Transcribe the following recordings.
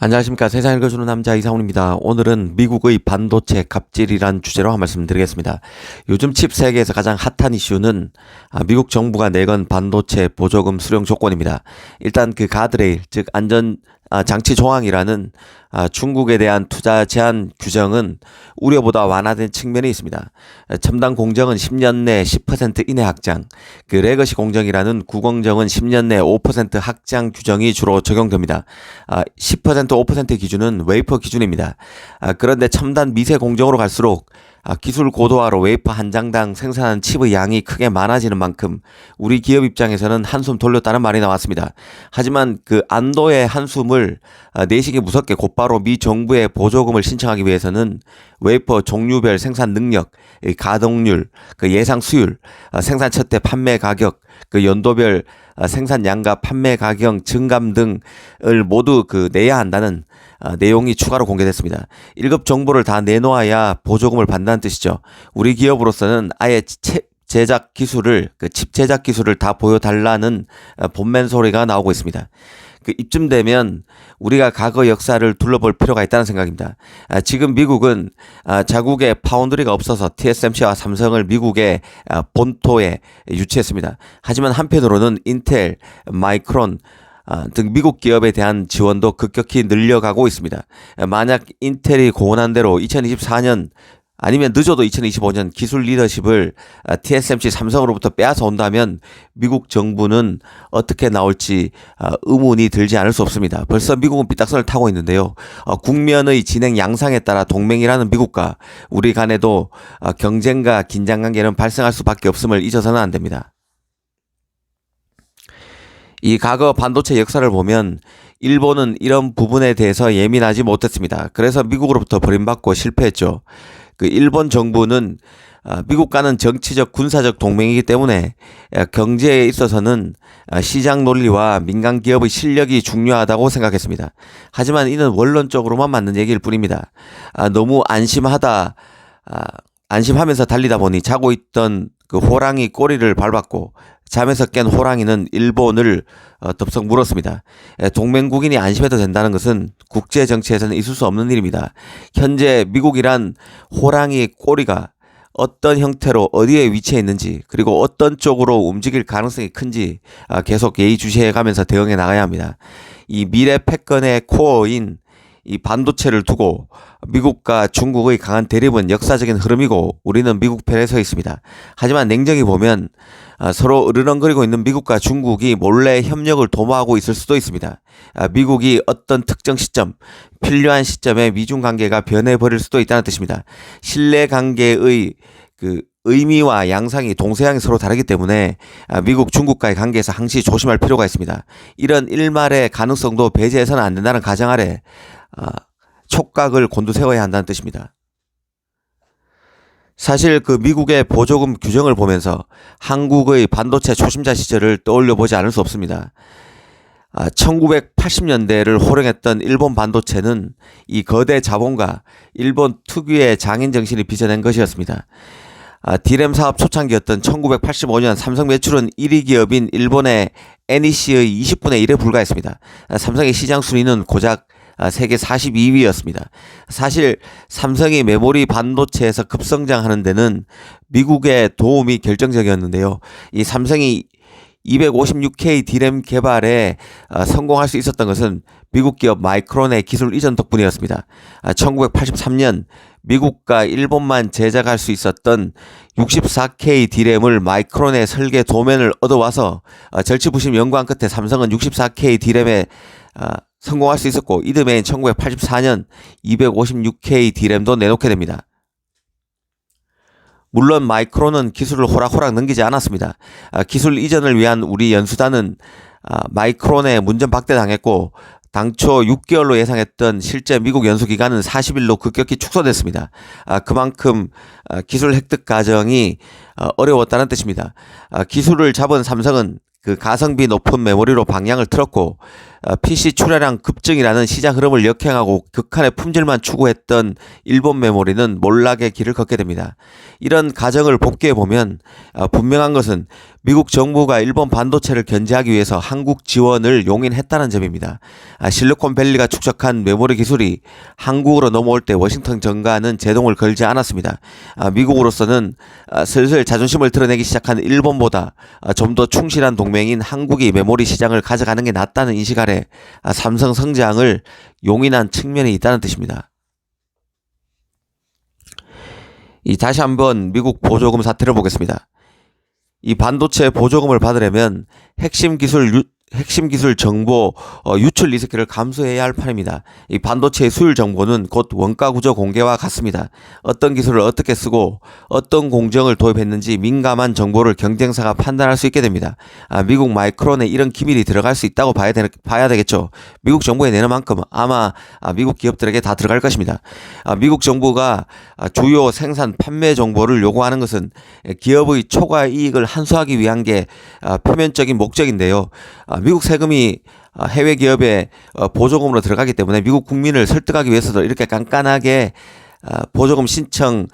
안녕하십니까 세상 읽어주는 남자 이상훈입니다. 오늘은 미국의 반도체 갑질이란 주제로 한 말씀 드리겠습니다. 요즘 칩 세계에서 가장 핫한 이슈는 아, 미국 정부가 내건 반도체 보조금 수령 조건입니다. 일단 그 가드레일 즉 안전 아, 장치 조항이라는 아, 중국에 대한 투자 제한 규정은 우려보다 완화된 측면이 있습니다. 첨단 공정은 10년 내 10% 이내 확장, 그 레거시 공정이라는 구공정은 10년 내 5% 확장 규정이 주로 적용됩니다. 10% 5% 기준은 웨이퍼 기준입니다. 그런데 첨단 미세 공정으로 갈수록 아, 기술 고도화로 웨이퍼 한 장당 생산한 칩의 양이 크게 많아지는 만큼 우리 기업 입장에서는 한숨 돌렸다는 말이 나왔습니다. 하지만 그 안도의 한숨을 아, 내쉬기 무섭게 곧바로 미 정부에 보조금을 신청하기 위해서는 웨이퍼 종류별 생산 능력, 가동률, 그 예상 수율, 아, 생산 첫해 판매 가격, 그 연도별 생산량과 판매 가격 증감 등을 모두 그 내야 한다는 아, 내용이 추가로 공개됐습니다. 1급 정보를 다 내놓아야 보조금을 받는다는 뜻이죠. 우리 기업으로서는 아예 제작 기술을 그 칩 제작 기술을 다 보여달라는 아, 본맨 소리가 나오고 있습니다. 그 이쯤 되면 우리가 과거 역사를 둘러볼 필요가 있다는 생각입니다. 아, 지금 미국은 아, 자국의 파운드리가 없어서 TSMC와 삼성을 미국의 아, 본토에 유치했습니다. 하지만 한편으로는 인텔, 마이크론, 아, 등 미국 기업에 대한 지원도 급격히 늘려가고 있습니다. 만약 인텔이 고언한 대로 2024년 아니면 늦어도 2025년 기술 리더십을 TSMC 삼성으로부터 빼앗아 온다면 미국 정부는 어떻게 나올지 아, 의문이 들지 않을 수 없습니다. 벌써 미국은 삐딱선을 타고 있는데요. 어, 국면의 진행 양상에 따라 동맹이라는 미국과 우리 간에도 아, 경쟁과 긴장 관계는 발생할 수밖에 없음을 잊어서는 안 됩니다. 이 과거 반도체 역사를 보면 일본은 이런 부분에 대해서 예민하지 못했습니다. 그래서 미국으로부터 버림받고 실패했죠. 그 일본 정부는 아, 미국과는 정치적 군사적 동맹이기 때문에 아, 경제에 있어서는 아, 시장 논리와 민간 기업의 실력이 중요하다고 생각했습니다. 하지만 이는 원론적으로만 맞는 얘기일 뿐입니다. 너무 안심하다 안심하면서 달리다 보니 자고 있던 그 호랑이 꼬리를 밟았고 잠에서 깬 호랑이는 일본을 어, 덥석 물었습니다. 동맹국인이 안심해도 된다는 것은 국제 정치에서는 있을 수 없는 일입니다. 현재 미국이란 호랑이 꼬리가 어떤 형태로 어디에 위치해 있는지 그리고 어떤 쪽으로 움직일 가능성이 큰지 아, 계속 예의주시해 가면서 대응해 나가야 합니다. 이 미래 패권의 코어인 이 반도체를 두고 미국과 중국의 강한 대립은 역사적인 흐름이고 우리는 미국 편에 서 있습니다. 하지만 냉정히 보면 아, 서로 으르렁거리고 있는 미국과 중국이 몰래 협력을 도모하고 있을 수도 있습니다. 아, 미국이 어떤 특정 시점, 필요한 시점에 미중 관계가 변해버릴 수도 있다는 뜻입니다. 신뢰 관계의 그 의미와 양상이 동서양이 서로 다르기 때문에 아, 미국 중국과의 관계에서 항시 조심할 필요가 있습니다. 이런 일말의 가능성도 배제해서는 안 된다는 가정 아래 아, 촉각을 곤두세워야 한다는 뜻입니다. 사실 그 미국의 보조금 규정을 보면서 한국의 반도체 초심자 시절을 떠올려 보지 않을 수 없습니다. 1980년대를 아, 호령했던 일본 반도체는 이 거대 자본과 일본 특유의 장인 정신이 빚어낸 것이었습니다. 아, 디램 사업 초창기였던 1985년 삼성 매출은 1위 기업인 일본의 NEC의 20분의 1에 불과했습니다. 삼성의 시장 순위는 고작 아, 세계 42위였습니다. 사실 삼성이 메모리 반도체에서 급성장하는 데는 미국의 도움이 결정적이었는데요. 이 삼성이 256K 디램 개발에 아, 성공할 수 있었던 것은 미국 기업 마이크론의 기술 이전 덕분이었습니다. 1983년 아, 미국과 일본만 제작할 수 있었던 64K 디램을 마이크론의 설계 도면을 얻어와서 절치부심 연구한 끝에 삼성은 64K 디램에 성공할 수 있었고 이듬해 1984년 256K 디램도 내놓게 됩니다. 물론 마이크론은 기술을 호락호락 넘기지 않았습니다. 아, 기술 이전을 위한 우리 연수단은 아, 마이크론에 문전 박대당했고 당초 6개월로 예상했던 실제 미국 연수 기간은 40일로 급격히 축소됐습니다. 아, 그만큼 기술 획득 과정이 어려웠다는 뜻입니다. 기술을 잡은 삼성은 그 가성비 높은 메모리로 방향을 틀었고 어, PC 출하량 급증이라는 시장 흐름을 역행하고 극한의 품질만 추구했던 일본 메모리는 몰락의 길을 걷게 됩니다. 이런 가정을 복귀해 보면 어, 분명한 것은 미국 정부가 일본 반도체를 견제하기 위해서 한국 지원을 용인했다는 점입니다. 아, 실리콘밸리가 축적한 메모리 기술이 한국으로 넘어올 때 워싱턴 정가는 제동을 걸지 않았습니다. 아, 미국으로서는 아, 슬슬 자존심을 드러내기 시작한 일본보다 아, 좀더 충실한 동맹인 한국이 메모리 시장을 가져가는 게 낫다는 인식 아래 아, 삼성 성장을 용인한 측면이 있다는 뜻입니다. 이 다시 한번 미국 보조금 사태를 보겠습니다. 이 반도체 보조금을 받으려면 핵심 기술 유, 핵심 기술 정보 어, 유출 리스크를 감수해야 할 판입니다. 이 반도체의 수율 정보는 곧 원가 구조 공개와 같습니다. 어떤 기술을 어떻게 쓰고 어떤 공정을 도입했는지 민감한 정보를 경쟁사가 판단할 수 있게 됩니다. 아, 미국 마이크론에 이런 기밀이 들어갈 수 있다고 봐야, 되, 봐야 되겠죠. 미국 정부에 내는 만큼 아마 아, 미국 기업들에게 다 들어갈 것입니다. 아, 미국 정부가 아, 주요 생산 판매 정보를 요구하는 것은 기업의 초과 이익을 한수하기 위한 게 아, 표면적인 목적인데요. 아, 미국 세금이 어, 해외 기업에 어, 보조금으로 들어가기 때문에 미국 국민을 설득하기 위해서도 이렇게 깐깐하게 어, 보조금 신청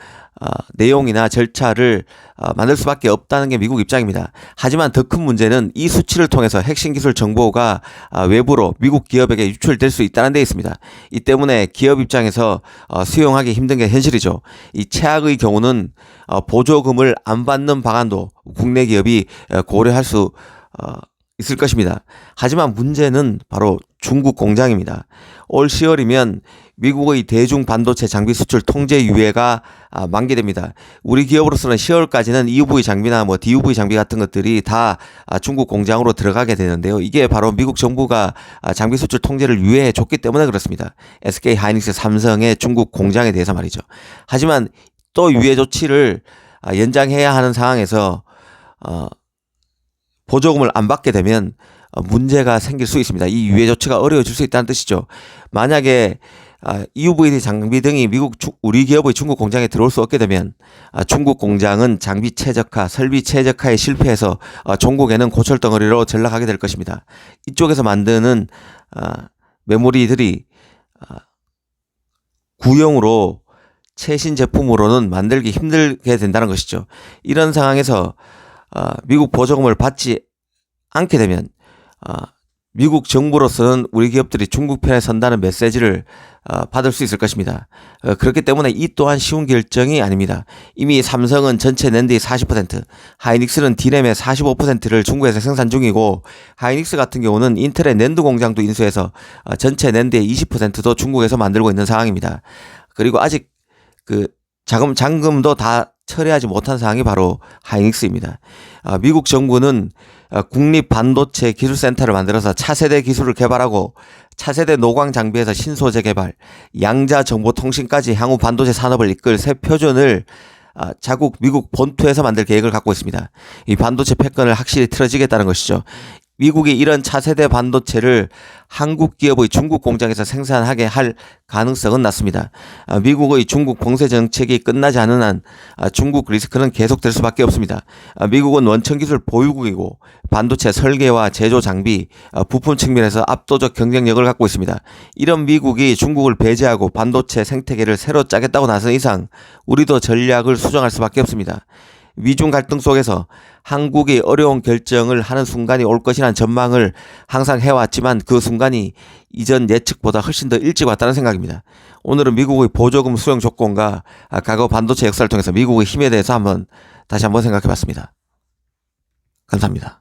내용이나 절차를 만들 수밖에 없다는 게 미국 입장입니다. 하지만 더 큰 문제는 이 수치를 통해서 핵심 기술 정보가 외부로 미국 기업에게 유출될 수 있다는 데 있습니다. 이 때문에 기업 입장에서 수용하기 힘든 게 현실이죠. 이 최악의 경우는 보조금을 안 받는 방안도 국내 기업이 고려할 수 있을 것입니다. 하지만 문제는 바로 중국 공장입니다. 올 10월이면 미국의 대중 반도체 장비 수출 통제 유예가 아, 만기됩니다. 우리 기업으로서는 10월까지는 EUV 장비나 뭐 DUV 장비 같은 것들이 다 아, 중국 공장으로 들어가게 되는데요. 이게 바로 미국 정부가 아, 장비 수출 통제를 유예해 줬기 때문에 그렇습니다. SK 하이닉스 삼성의 중국 공장에 대해서 말이죠. 하지만 또 유예 조치를 연장해야 하는 상황에서 어 보조금을 안 받게 되면 어, 문제가 생길 수 있습니다. 이 유예 조치가 어려워질 수 있다는 뜻이죠. 만약에 EUV 장비 등이 미국 우리 기업의 중국 공장에 들어올 수 없게 되면 아, 중국 공장은 장비 최적화, 설비 최적화에 실패해서 어, 종국에는 고철 덩어리로 전락하게 될 것입니다. 이쪽에서 만드는 아, 메모리들이 아, 구형으로 최신 제품으로는 만들기 힘들게 된다는 것이죠. 이런 상황에서 어, 미국 보조금을 받지 않게 되면 어, 미국 정부로서는 우리 기업들이 중국 편에 선다는 메시지를 어, 받을 수 있을 것입니다. 어, 그렇기 때문에 이 또한 쉬운 결정이 아닙니다. 이미 삼성은 전체 낸드의 40%, 하이닉스는 디램의 45%를 중국에서 생산 중이고 하이닉스 같은 경우는 인텔의 낸드 공장도 인수해서 어, 전체 낸드의 20%도 중국에서 만들고 있는 상황입니다. 그리고 아직 그 자금 잔금도 다 처리하지 못한 사항이 바로 하이닉스입니다. 아, 미국 정부는 아, 국립 반도체 기술센터를 만들어서 차세대 기술을 개발하고 차세대 노광 장비에서 신소 재 개발, 양자 정보 통신까지 향후 반도체 산업을 이끌 새 표준을 아, 자국 미국 본토에서 만들 계획을 갖고 있습니다. 이 반도체 패권을 확실히 틀어지겠다는 것이죠. 미국이 이런 차세대 반도체를 한국 기업의 중국 공장에서 생산하게 할 가능성은 낮습니다. 아, 미국의 중국 봉쇄 정책이 끝나지 않은 한 아, 중국 리스크는 계속될 수밖에 없습니다. 아, 미국은 원천 기술 보유국이고 반도체 설계와 제조 장비, 부품 측면에서 압도적 경쟁력을 갖고 있습니다. 이런 미국이 중국을 배제하고 반도체 생태계를 새로 짜겠다고 나선 이상 우리도 전략을 수정할 수밖에 없습니다. 미중 갈등 속에서 한국이 어려운 결정을 하는 순간이 올 것이라는 전망을 항상 해왔지만 그 순간이 이전 예측보다 훨씬 더 일찍 왔다는 생각입니다. 오늘은 미국의 보조금 수용 조건과 과거 반도체 역사를 통해서 미국의 힘에 대해서 한번 다시 한번 생각해 봤습니다. 감사합니다.